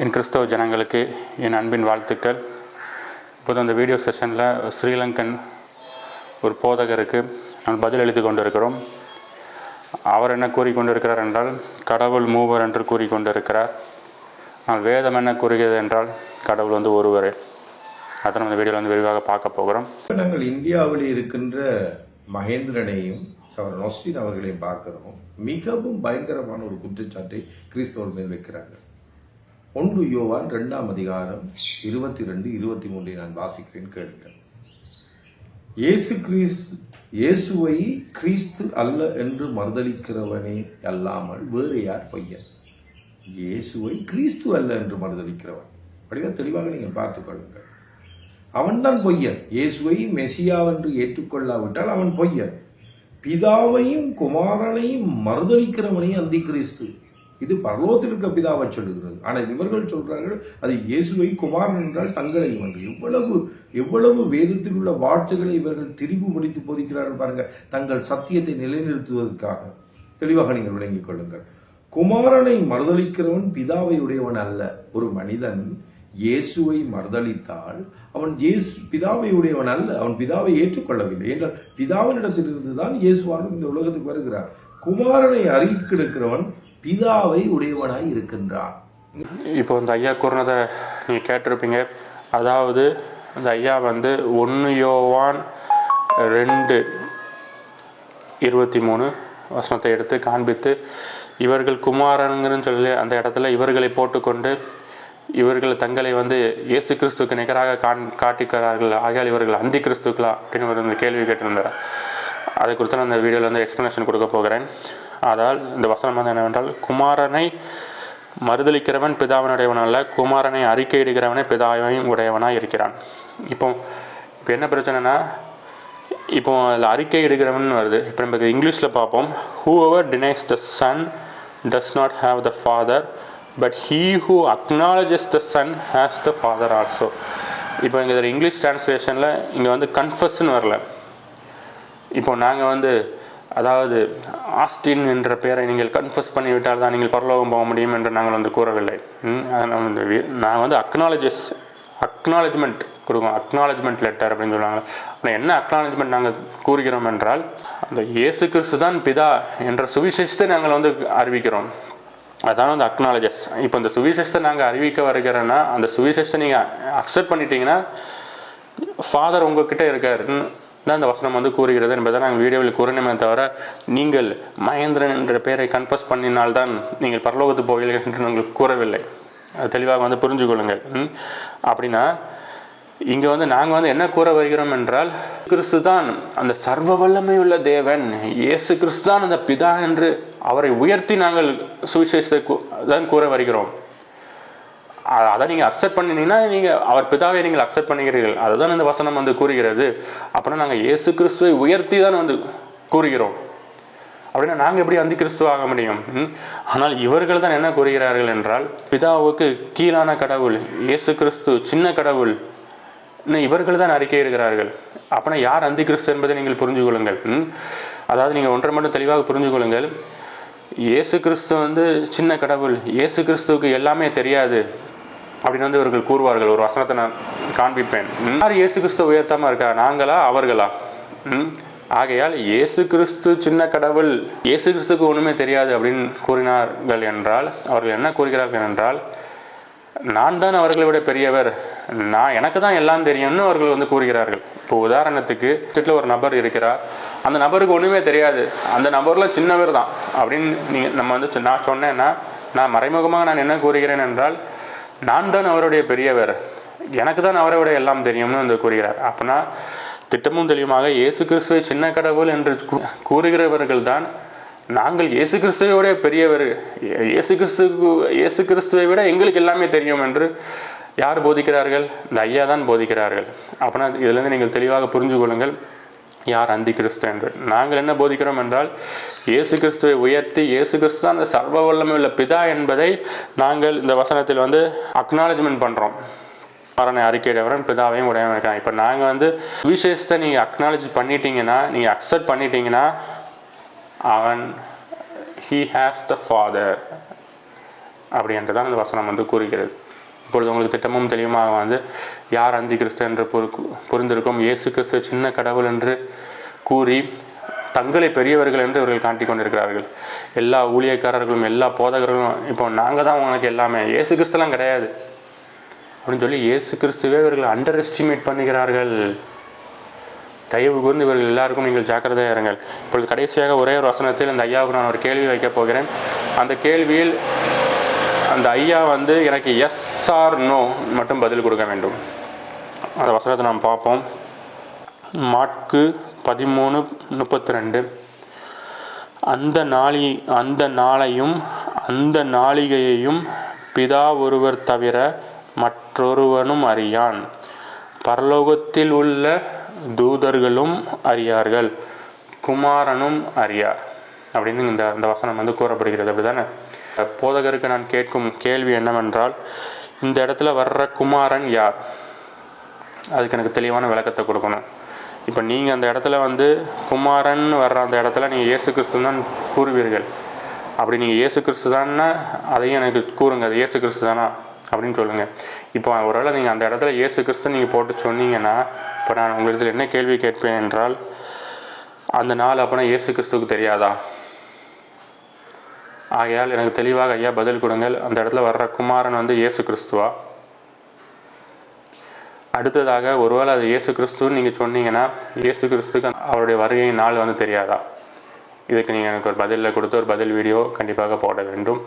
என் கிறிஸ்தவ ஜனங்களுக்கு என் அன்பின் வாழ்த்துக்கள். இப்போது அந்த வீடியோ செஷனில் ஸ்ரீலங்கன் ஒரு போதகருக்கு நான் பதில் எழுதி கொண்டிருக்கிறோம். அவர் என்ன கூறிக்கொண்டிருக்கிறார் என்றால் கடவுள் மூவர் என்று கூறிக்கொண்டிருக்கிறார் ஆனால் வேதம் என்ன கூறுகிறது என்றால் கடவுள் வந்து ஒருவரே. அதை நம்ம வீடியோவில் வந்து விரிவாக பார்க்க போகிறோம். நாங்கள் இந்தியாவில் இருக்கின்ற மகேந்திரனையும் சவர் நொஸ்டின் அவர்களையும் பார்க்கிறோம். மிகவும் பயங்கரமான ஒரு குற்றச்சாட்டை கிறிஸ்தவர் மேல் வைக்கிறார்கள். ஒன்று யோவான் ரெண்டாம் அதிகாரம் இருபத்தி ரெண்டு இருபத்தி மூன்றை நான் வாசிக்கிறேன் கேளுங்கள். இயேசு கிறிஸ்து இயேசுவை கிறிஸ்து அல்ல என்று மறுதளிக்கிறவனே அல்லாமல் வேறு யார் பொய்யன் இயேசுவை கிறிஸ்து அல்ல என்று மறுதளிக்கிறவன் அப்படிதான் தெளிவாக நீங்கள் பார்த்துக்கொள்ளுங்கள் அவன்தான் பொய்யன். இயேசுவை மெசியாவென்று ஏற்றுக்கொள்ளாவிட்டால் அவன் பொய்யன். பிதாவையும் குமாரனையும் மறுதளிக்கிறவனையும் அந்தி கிறிஸ்து இது பரலோகத்தில் இருக்கிற பிதாவை சொல்லுகிறது. ஆனால் இவர்கள் சொல்கிறார்கள் அது இயேசுவை குமாரன் என்றால் தங்களை இவர்கள் எவ்வளவு எவ்வளவு வேதத்தில் உள்ள வார்த்தைகளை இவர்கள் திரிவுபடுத்தி போதிக்கிறார்கள் பாருங்கள் தங்கள் சத்தியத்தை நிலைநிறுத்துவதற்காக. தெளிவாக நீங்கள் விளங்கிக் கொள்ளுங்கள். குமாரனை மறுதளிக்கிறவன் பிதாவை உடையவன் அல்ல. ஒரு மனிதன் இயேசுவை மறுதளித்தால் அவன் இயேசு பிதாவை உடையவன் அல்ல. அவன் பிதாவை ஏற்றுக்கொள்ளவில்லை. என்றால் பிதாவினிடத்திலிருந்து தான் இயேசுவானும் இந்த உலகத்துக்கு வருகிறார். குமாரனை அறிவிக்கிறவன் பிதாவை உடையவனாய் இருக்கின்றான். இப்போ இந்த ஐயா கூறினதை நீங்கள் கேட்டிருப்பீங்க. அதாவது இந்த ஐயா வந்து ஒன்று யோவான் ரெண்டு இருபத்தி மூணு வசனத்தை எடுத்து காண்பித்து இவர்கள் குமாரனுங்கன்னு சொல்லி அந்த இடத்துல இவர்களை போட்டுக்கொண்டு இவர்கள் தங்களை வந்து இயேசு கிறிஸ்துக்கு நிகராக காண் காட்டிக்கிறார்கள். ஆகையால் இவர்கள் அந்தி கிறிஸ்துக்களா? அப்படின்னு ஒரு கேள்வி கேட்டிருந்தார். அதை குறித்து நான் இந்த வீடியோவில் வந்து எக்ஸ்ப்ளனேஷன் கொடுக்க போகிறேன். அதால் இந்த வசனம் வந்து என்னவென்றால் குமாரனை மறுதளிக்கிறவன் பிதாவினுடையவன் அல்ல குமாரனை அறிக்கையிடுகிறவனே பிதாவையும் உடையவனாக இருக்கிறான். இப்போ இப்போ என்ன பிரச்சனைனா இப்போ அதில் அறிக்கை எடுக்கிறவன் வருது. இப்போ நம்ம இங்கிலீஷில் பார்ப்போம். Whoever denies the son does not have the father but he who acknowledges the son has the father also இப்போ இங்கே இதில் இங்கிலீஷ் டிரான்ஸ்லேஷனில் இங்கே வந்து கன்ஃபஸ்ன்னு வரல. இப்போ நாங்கள் வந்து அதாவது ஆஸ்டின் என்ற பெயரை நீங்கள் கன்ஃபஸ் பண்ணிவிட்டால் தான் நீங்கள் பரலோகம் போக முடியும் என்று நாங்கள் வந்து கூறவில்லை. நான் வந்து நான் வந்து அக்னாலஜஸ் அக்னாலஜ்மெண்ட் கொடுக்கும் அக்னாலஜ்மெண்ட் லெட்டர் அப்படின்னு சொல்லுவாங்க. ஆனால் என்ன அக்னாலஜ்மெண்ட் நாங்கள் கூறுகிறோம் என்றால் அந்த இயேசு கிறிஸ்து தான் பிதா என்ற சுவிசேஷத்தை நாங்கள் வந்து அறிவிக்கிறோம். அதான் வந்து அக்னாலஜஸ் இப்போ இந்த சுவிசேஷத்தை நாங்கள் அறிவிக்க வருகிறோன்னா அந்த சுவிசேஷத்தை நீங்கள் அக்செப்ட் பண்ணிட்டீங்கன்னா ஃபாதர் உங்ககிட்ட இருக்காருன்னு தான் இந்த வசனம் வந்து கூறுகிறது என்பதை நாங்கள் வீடியோவில் கூறினோமே தவிர நீங்கள் மகேந்திரன் என்ற பெயரை கன்ஃபஸ் பண்ணினால்தான் நீங்கள் பரலோகத்து போவீர்கள் என்று நாங்கள் கூறவில்லை. அது தெளிவாக வந்து புரிஞ்சு கொள்ளுங்கள். அப்படின்னா இங்கே வந்து நாங்கள் வந்து என்ன கூற வருகிறோம் என்றால் கிறிஸ்து தான் அந்த சர்வ வல்லமையுள்ள தேவன் இயேசு கிறிஸ்து தான் அந்த பிதா என்று அவரை உயர்த்தி நாங்கள் சுவிசேஷத்தை தான் கூற வருகிறோம். அதை நீங்கள் அக்செப்ட் பண்ணினீங்கன்னா நீங்கள் அவர் பிதாவை நீங்கள் அக்செப்ட் பண்ணிக்கிறீர்கள் அதுதான் இந்த வசனம் வந்து கூறுகிறது. அப்படின்னா நாங்கள் இயேசு கிறிஸ்துவை உயர்த்தி தான் வந்து கூறுகிறோம். அப்படின்னா நாங்கள் எப்படி அந்தி கிறிஸ்துவ ஆக முடியும்? ஆனால் இவர்கள் தான் என்ன கூறுகிறார்கள் என்றால் பிதாவுக்கு கீழான கடவுள் இயேசு கிறிஸ்து சின்ன கடவுள் இவர்கள் தான் அறிக்கை இருக்கிறார்கள் அப்படின்னா யார் அந்தி கிறிஸ்து என்பதை நீங்கள் புரிஞ்சு கொள்ளுங்கள். அதாவது நீங்கள் ஒன்றை மட்டும் தெளிவாக புரிஞ்சு கொள்ளுங்கள். இயேசு கிறிஸ்து வந்து சின்ன கடவுள் இயேசு கிறிஸ்துவுக்கு எல்லாமே தெரியாது. அப்படின்னு வந்து இவர்கள் கூறுவார்கள். ஒரு வசனத்தை நான் காண்பிப்பேன். யார் இயேசு கிறிஸ்து உயர்த்தாமல் இருக்கா? நாங்களா? அவர்களா? ம்? ஆகையால் இயேசு கிறிஸ்து சின்ன கடவுள் இயேசு கிறிஸ்துக்கு ஒன்றுமே தெரியாது அப்படின்னு கூறினார்கள் என்றால் அவர்கள் என்ன கூறுகிறார்கள் என்றால் நான் தான் அவர்களை விட பெரியவர். நான் எனக்கு தான் எல்லாம் தெரியும்னு அவர்கள் வந்து கூறுகிறார்கள். இப்போ உதாரணத்துக்கு வீட்டில் ஒரு நபர் இருக்கிறார். அந்த நபருக்கு ஒன்றுமே தெரியாது. அந்த நபர்லாம் சின்னவர் தான். அப்படின்னு நீங்கள் நம்ம வந்து நான் சொன்னேன்னா நான் மறைமுகமாக நான் என்ன கூறுகிறேன் என்றால் நான் தான் அவருடைய பெரியவர். எனக்கு தான் அவரை விட எல்லாம் தெரியும்னு வந்து கூறுகிறார். அப்படின்னா திட்டமும் தெளிவுமாக இயேசு கிறிஸ்துவை சின்ன கடவுள் என்று கூறுகிறவர்கள் தான் நாங்கள் இயேசு கிறிஸ்துவை விட பெரியவர். இயேசு கிறிஸ்து இயேசு கிறிஸ்துவை விட எங்களுக்கு எல்லாமே தெரியும் என்று யார் போதிக்கிறார்கள்? இந்த ஐயா தான் போதிக்கிறார்கள். அப்படின்னா இதுலேருந்து நீங்கள் தெளிவாக புரிஞ்சு கொள்ளுங்கள் யார் அந்தி கிறிஸ்து என்று. நாங்கள் என்ன போதிக்கிறோம் என்றால் இயேசு கிறிஸ்துவை உயர்த்தி இயேசு கிறிஸ்து தான் அந்த சர்வ வல்லமை உள்ள பிதா என்பதை நாங்கள் இந்த வசனத்தில் வந்து அக்னாலஜ்மெண்ட் பண்ணுறோம் மரண அறிக்கையிடவரன் பிதாவையும் உடையவன் இருக்கான் இப்போ நாங்கள் வந்து விசேஷத்தை நீங்கள் அக்னாலஜ் பண்ணிட்டீங்கன்னா நீங்கள் அக்செப்ட் பண்ணிட்டீங்கன்னா அவன் ஹீ ஹேஸ் த ஃபாதர் அப்படி என்று தான் அந்த வசனம் வந்து கூறுகிறது. இப்பொழுது உங்களுக்கு திட்டமும் தெளிவுமாக வந்து யார் அந்தி கிறிஸ்து என்று புரிந்திருக்கும்? இயேசு கிறிஸ்து சின்ன கடவுள் என்று கூறி தங்களை பெரியவர்கள் என்று இவர்கள் காட்டிக் கொண்டிருக்கிறார்கள். எல்லா ஊழியக்காரர்களும் எல்லா போதகர்களும் இப்போ நாங்கள் தான் உங்களுக்கு எல்லாமே. இயேசு கிறிஸ்துலாம் கிடையாது. அப்படின்னு சொல்லி இயேசு கிறிஸ்துவே இவர்கள் அண்டர் எஸ்டிமேட் பண்ணுகிறார்கள். தயவு கூர்ந்து இவர்கள் எல்லாருக்கும் நீங்கள் ஜாக்கிரதையாக இருங்கள். இப்பொழுது கடைசியாக ஒரே ஒரு வசனத்தில் அந்த ஐயாவுக்கு நான் ஒரு கேள்வி வைக்கப் போகிறேன். அந்த கேள்வியில் அந்த ஐயா வந்து எனக்கு எஸ் ஆர் நோ மட்டும் பதில் கொடுக்க வேண்டும். அந்த வசனத்தை நாம் பார்ப்போம். மாட்கு பதிமூணு முப்பத்தி ரெண்டு அந்த நாளி அந்த நாளையும் அந்த நாளிகையையும் பிதா ஒருவர் தவிர மற்றொருவனும் அறியான். பரலோகத்தில் உள்ள தூதர்களும் அறியார்கள். குமாரனும் அறியார். அப்படின்னு இந்த அந்த வசனம் வந்து கூறப்படுகிறது. அப்படிதானே? போதகருக்கு நான் கேட்கும் கேள்வி என்னவென்றால் இந்த இடத்துல வர்ற குமாரன் யார்? அதுக்கு எனக்கு தெளிவான விளக்கத்தை கொடுக்கணும். இப்போ நீங்கள் அந்த இடத்துல வந்து குமாரன் வர்ற அந்த இடத்துல நீங்கள் இயேசு கிறிஸ்து தான் கூறுவீர்கள். அப்படி நீங்கள் இயேசு கிறிஸ்து தான்னா அதையும் எனக்கு கூறுங்க அது இயேசு கிறிஸ்து தானா? அப்படின்னு சொல்லுங்கள் இப்போ ஒருவேளை நீங்கள் அந்த இடத்துல இயேசு கிறிஸ்து நீங்கள் போட்டு சொன்னீங்கன்னா இப்போ நான் உங்களிடத்தில் என்ன கேள்வி கேட்பேன் என்றால் அந்த நாள் அப்போனா இயேசு கிறிஸ்துவுக்கு தெரியாதா? ஆகையால் எனக்கு தெளிவாக ஐயா பதில் கொடுங்கள். அந்த இடத்துல வர்ற குமாரன் வந்து இயேசு கிறிஸ்துவா? அடுத்ததாக ஒருவேளை அது இயேசு கிறிஸ்துன்னு நீங்கள் சொன்னீங்கன்னா இயேசு கிறிஸ்துக்கு அவருடைய வருகையின் நாள் வந்து தெரியாதா? இதுக்கு நீங்கள் எனக்கு ஒரு பதிலில் கொடுத்து ஒரு பதில் வீடியோ கண்டிப்பாக போட வேண்டும்.